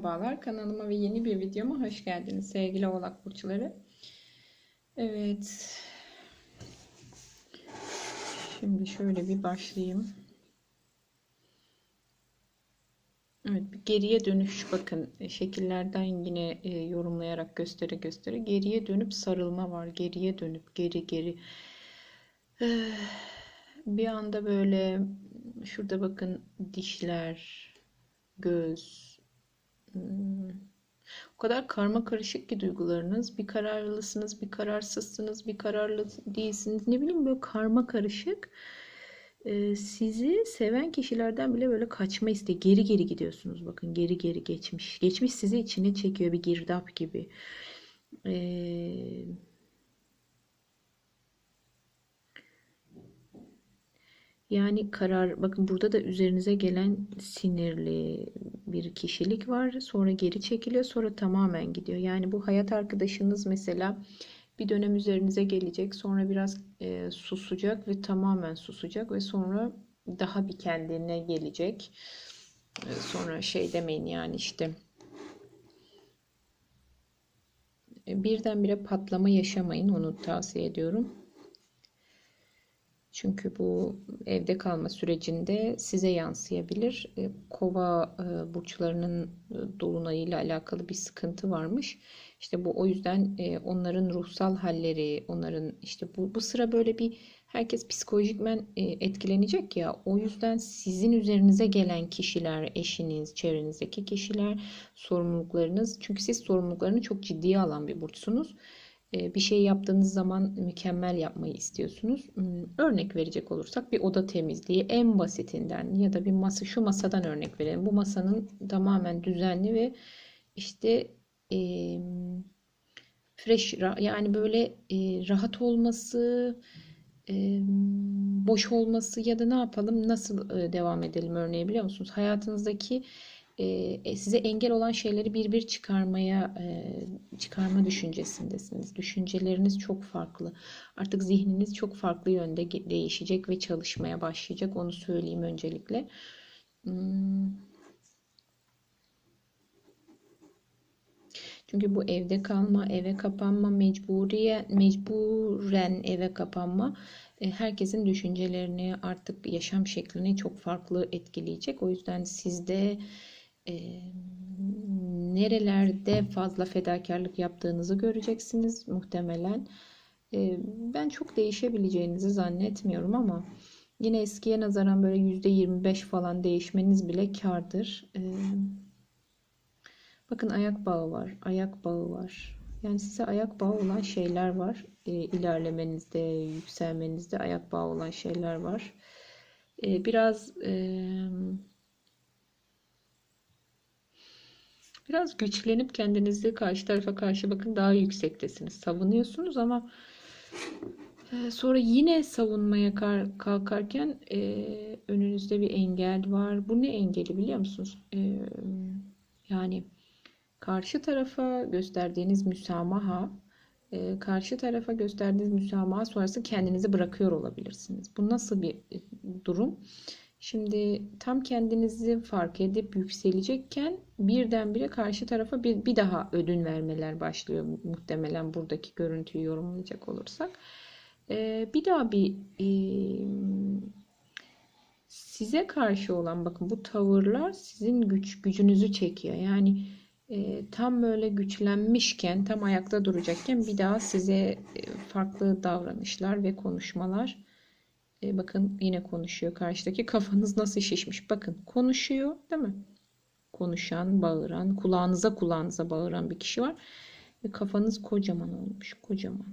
Merhabalar kanalıma ve yeni bir videoma hoş geldiniz sevgili oğlak burçları. Evet. Şimdi şöyle bir başlayayım. Evet bir geriye dönüş bakın e, şekillerden yine e, yorumlayarak göstere göstere geriye dönüp sarılma var. Geriye dönüp geri geri. Eh, Bir anda böyle şurada bakın dişler, göz. O kadar karma karışık ki duygularınız. Bir kararlısınız, bir kararsızsınız, bir kararlı değilsiniz. Ne bileyim böyle karma karışık. Ee, sizi seven kişilerden bile böyle kaçma isteği. Geri geri gidiyorsunuz bakın. Geri geri geçmiş. Geçmiş sizi içine çekiyor bir girdap gibi. Ee, Yani karar, bakın burada da üzerinize gelen sinirli bir kişilik var. Sonra geri çekiliyor, sonra tamamen gidiyor. Yani bu hayat arkadaşınız mesela bir dönem üzerinize gelecek, sonra biraz e, susacak ve tamamen susacak ve sonra daha bir kendine gelecek. E, sonra şey demeyin yani işte e, birdenbire patlama yaşamayın, onu tavsiye ediyorum. Çünkü bu evde kalma sürecinde size yansıyabilir. E, Kova e, burçlarının e, dolunayıyla alakalı bir sıkıntı varmış. İşte bu o yüzden onların ruhsal halleri, onların işte bu, bu sıra böyle bir herkes psikolojikmen etkilenecek ya. O yüzden sizin üzerinize gelen kişiler, eşiniz, çevrenizdeki kişiler, sorumluluklarınız. Çünkü siz sorumluluklarını çok ciddiye alan bir burçsunuz. Ee, bir şey yaptığınız zaman mükemmel yapmayı istiyorsunuz. Hmm, örnek verecek olursak bir oda temizliği en basitinden ya da bir masa şu masadan örnek verelim. Bu masanın tamamen düzenli ve işte e, fresh yani böyle e, rahat olması e, boş olması ya da ne yapalım nasıl e, devam edelim örneği biliyor musunuz? Hayatınızdaki e, size engel olan şeyleri bir bir çıkarmaya e, çıkarma düşüncesindesiniz. Düşünceleriniz çok farklı. Artık zihniniz çok farklı yönde değişecek ve çalışmaya başlayacak. Onu söyleyeyim öncelikle. Hmm. Çünkü bu evde kalma, eve kapanma, mecburiye, mecburen eve kapanma e, herkesin düşüncelerini artık yaşam şeklini çok farklı etkileyecek. O yüzden sizde e, nerelerde fazla fedakarlık yaptığınızı göreceksiniz muhtemelen. E, ben çok değişebileceğinizi zannetmiyorum ama yine eskiye nazaran böyle %25 falan değişmeniz bile kardır. E, bakın ayak bağı var, ayak bağı var. Yani size ayak bağı olan şeyler var. E, ilerlemenizde, yükselmenizde ayak bağı olan şeyler var. E, biraz e, Biraz güçlenip kendinizi karşı tarafa karşı bakın daha yüksektesiniz. Savunuyorsunuz ama e, sonra yine savunmaya kalkarken e, önünüzde bir engel var. Bu ne engeli biliyor musunuz? E, yani karşı tarafa gösterdiğiniz müsamaha karşı tarafa gösterdiğiniz müsamaha sonrası kendinizi bırakıyor olabilirsiniz. Bu nasıl bir durum? Şimdi tam kendinizi fark edip yükselecekken birdenbire karşı tarafa bir, bir daha ödün vermeler başlıyor muhtemelen buradaki görüntüyü yorumlayacak olursak. Ee, bir daha bir e, size karşı olan bakın bu tavırlar sizin güç gücünüzü çekiyor. Yani e, tam böyle güçlenmişken tam ayakta duracakken bir daha size farklı davranışlar ve konuşmalar e, bakın yine konuşuyor karşıdaki. Kafanız nasıl şişmiş? Bakın konuşuyor değil mi? Konuşan, bağıran, kulağınıza kulağınıza bağıran bir kişi var. Ve kafanız kocaman olmuş. Kocaman.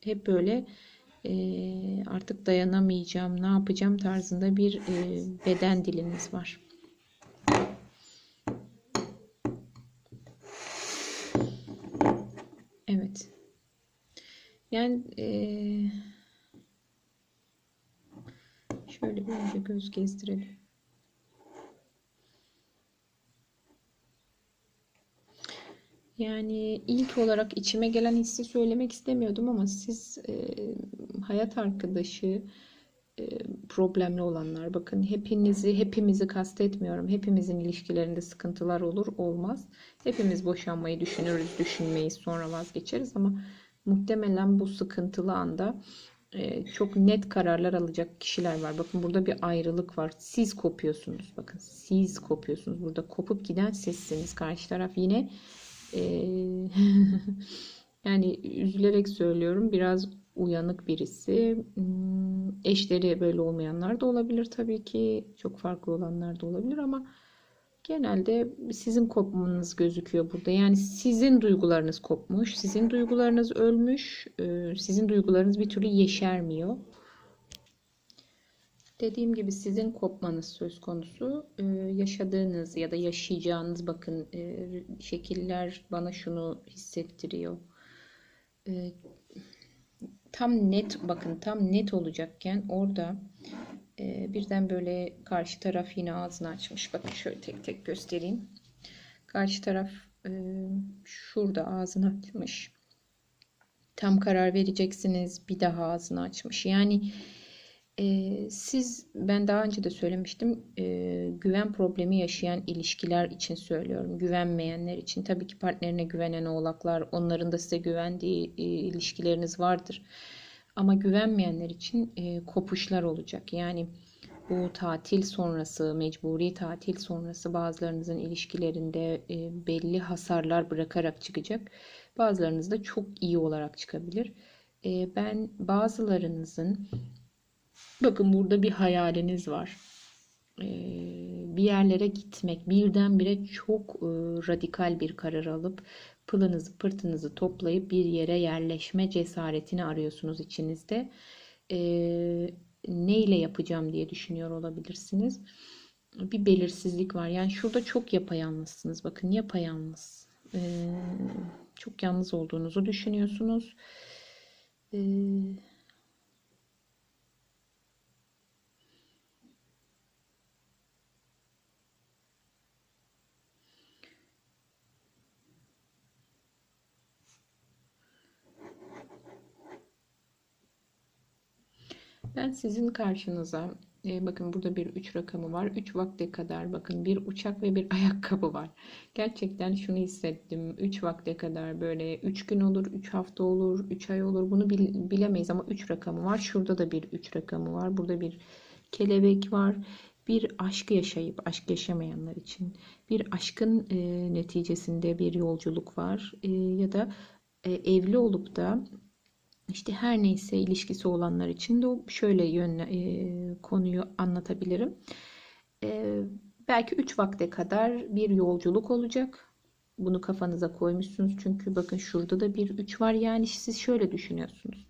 Hep böyle e, artık dayanamayacağım, ne yapacağım tarzında bir e, beden diliniz var. Evet. Yani eee Şöyle göz gezdirelim. Yani ilk olarak içime gelen hissi söylemek istemiyordum ama siz e, hayat arkadaşı e, problemli olanlar. Bakın hepinizi, hepimizi kastetmiyorum. Hepimizin ilişkilerinde sıkıntılar olur, olmaz. Hepimiz boşanmayı düşünürüz, düşünmeyiz, sonra vazgeçeriz ama muhtemelen bu sıkıntılı anda çok net kararlar alacak kişiler var. Bakın burada bir ayrılık var. Siz kopuyorsunuz. Bakın siz kopuyorsunuz. Burada kopup giden sizsiniz. Karşı taraf yine e, yani üzülerek söylüyorum biraz uyanık birisi. Hmm, Eşleri böyle olmayanlar da olabilir tabii ki. Çok farklı olanlar da olabilir ama genelde sizin kopmanız gözüküyor burada. Yani sizin duygularınız kopmuş, sizin duygularınız ölmüş, e, sizin duygularınız bir türlü yeşermiyor. Dediğim gibi sizin kopmanız söz konusu. E, yaşadığınız ya da yaşayacağınız bakın e, şekiller bana şunu hissettiriyor. Tam net bakın tam net olacakken orada birden böyle karşı taraf yine ağzını açmış. Bakın şöyle tek tek göstereyim. Karşı taraf e, şurada ağzını açmış. Tam karar vereceksiniz. Bir daha ağzını açmış. Yani e, siz ben daha önce de söylemiştim e, güven problemi yaşayan ilişkiler için söylüyorum. Güvenmeyenler için. Tabii ki partnerine güvenen oğlaklar onların da size güvendiği e, ilişkileriniz vardır. Ama güvenmeyenler için e, kopuşlar olacak. Yani bu tatil sonrası, mecburi tatil sonrası bazılarınızın ilişkilerinde e, belli hasarlar bırakarak çıkacak. Bazılarınız da çok iyi olarak çıkabilir. E, ben bazılarınızın bakın burada bir hayaliniz var. E, bir yerlere gitmek, birdenbire çok radikal bir karar alıp pılınızı pırtınızı toplayıp bir yere yerleşme cesaretini arıyorsunuz içinizde. Ee, ne ile yapacağım diye düşünüyor olabilirsiniz. Bir belirsizlik var. Yani şurada çok yapayalnızsınız. Bakın yapayalnız. Ee, çok yalnız olduğunuzu düşünüyorsunuz. Ee, Ben sizin karşınıza e, bakın burada bir 3 rakamı var. 3 vakte kadar bakın bir uçak ve bir ayakkabı var. Gerçekten şunu hissettim. 3 vakte kadar böyle 3 gün olur, 3 hafta olur, 3 ay olur. Bunu bil, bilemeyiz ama 3 rakamı var. Şurada da bir 3 rakamı var. Burada bir kelebek var. Bir aşk yaşayıp aşk yaşamayanlar için bir aşkın e, neticesinde bir yolculuk var. E, ya da e, evli olup da işte her neyse ilişkisi olanlar için de şöyle yönle, e, konuyu anlatabilirim. E, belki 3 vakte kadar bir yolculuk olacak. Bunu kafanıza koymuşsunuz. Çünkü bakın şurada da bir 3 var. Yani siz şöyle düşünüyorsunuz.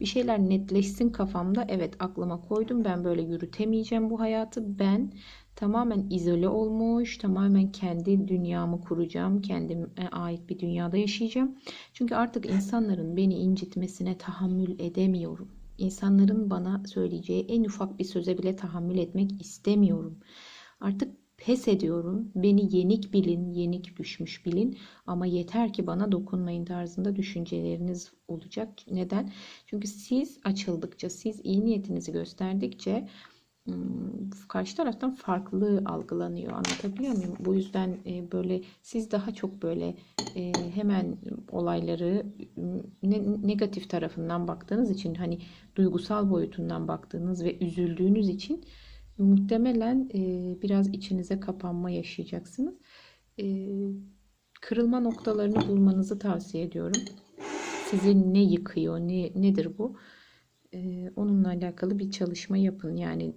Bir şeyler netleşsin kafamda. Evet aklıma koydum. Ben böyle yürütemeyeceğim bu hayatı. Ben tamamen izole olmuş, tamamen kendi dünyamı kuracağım, kendime ait bir dünyada yaşayacağım. Çünkü artık insanların beni incitmesine tahammül edemiyorum. İnsanların bana söyleyeceği en ufak bir söze bile tahammül etmek istemiyorum. Artık pes ediyorum. Beni yenik bilin, yenik düşmüş bilin ama yeter ki bana dokunmayın tarzında düşünceleriniz olacak. Neden? Çünkü siz açıldıkça, siz iyi niyetinizi gösterdikçe karşı taraftan farklı algılanıyor. Anlatabiliyor muyum? Bu yüzden e, böyle siz daha çok böyle e, hemen olayları negatif tarafından baktığınız için hani duygusal boyutundan baktığınız ve üzüldüğünüz için muhtemelen e, biraz içinize kapanma yaşayacaksınız. Kırılma noktalarını bulmanızı tavsiye ediyorum. Sizi ne yıkıyor, ne nedir bu? Onunla alakalı bir çalışma yapın. Yani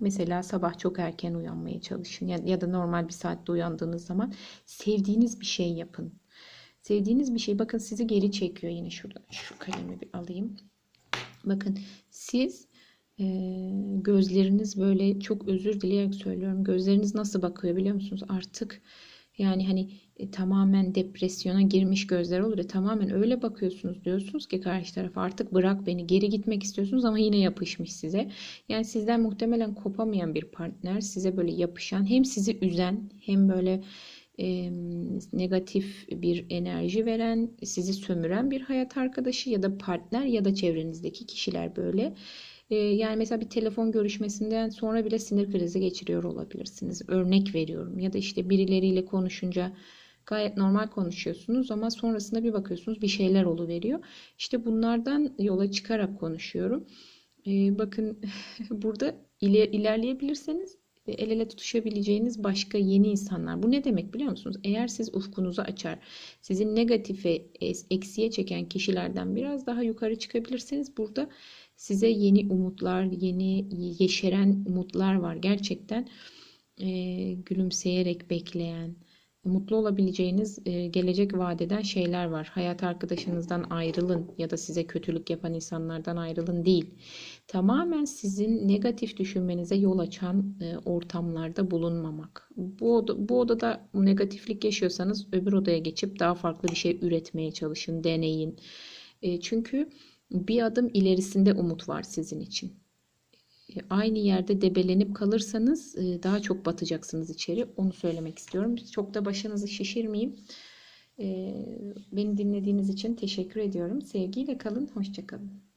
mesela sabah çok erken uyanmaya çalışın ya, da normal bir saatte uyandığınız zaman sevdiğiniz bir şey yapın. Sevdiğiniz bir şey bakın sizi geri çekiyor yine şurada şu kalemi bir alayım. Bakın siz e, gözleriniz böyle çok özür dileyerek söylüyorum. Gözleriniz nasıl bakıyor biliyor musunuz? Artık yani hani e, tamamen depresyona girmiş gözler olur ya tamamen öyle bakıyorsunuz diyorsunuz ki karşı taraf artık bırak beni geri gitmek istiyorsunuz ama yine yapışmış size. Yani sizden muhtemelen kopamayan bir partner size böyle yapışan hem sizi üzen hem böyle e, negatif bir enerji veren sizi sömüren bir hayat arkadaşı ya da partner ya da çevrenizdeki kişiler böyle E, yani mesela bir telefon görüşmesinden sonra bile sinir krizi geçiriyor olabilirsiniz. Örnek veriyorum. Ya da işte birileriyle konuşunca gayet normal konuşuyorsunuz ama sonrasında bir bakıyorsunuz bir şeyler oluveriyor. İşte bunlardan yola çıkarak konuşuyorum. E, bakın burada iler, ilerleyebilirseniz e, el ele tutuşabileceğiniz başka yeni insanlar. Bu ne demek biliyor musunuz? Eğer siz ufkunuzu açar, sizin negatife, eksiye çeken kişilerden biraz daha yukarı çıkabilirseniz burada size yeni umutlar, yeni yeşeren umutlar var. Gerçekten e, gülümseyerek bekleyen, mutlu olabileceğiniz e, gelecek vadeden şeyler var. Hayat arkadaşınızdan ayrılın ya da size kötülük yapan insanlardan ayrılın değil. Tamamen sizin negatif düşünmenize yol açan e, ortamlarda bulunmamak. Bu, bu odada negatiflik yaşıyorsanız öbür odaya geçip daha farklı bir şey üretmeye çalışın, deneyin. E, çünkü bir adım ilerisinde umut var sizin için aynı yerde debelenip kalırsanız e, daha çok batacaksınız içeri. Onu söylemek istiyorum. Çok da başınızı şişirmeyeyim. E, beni dinlediğiniz için teşekkür ediyorum. Sevgiyle kalın. Hoşçakalın.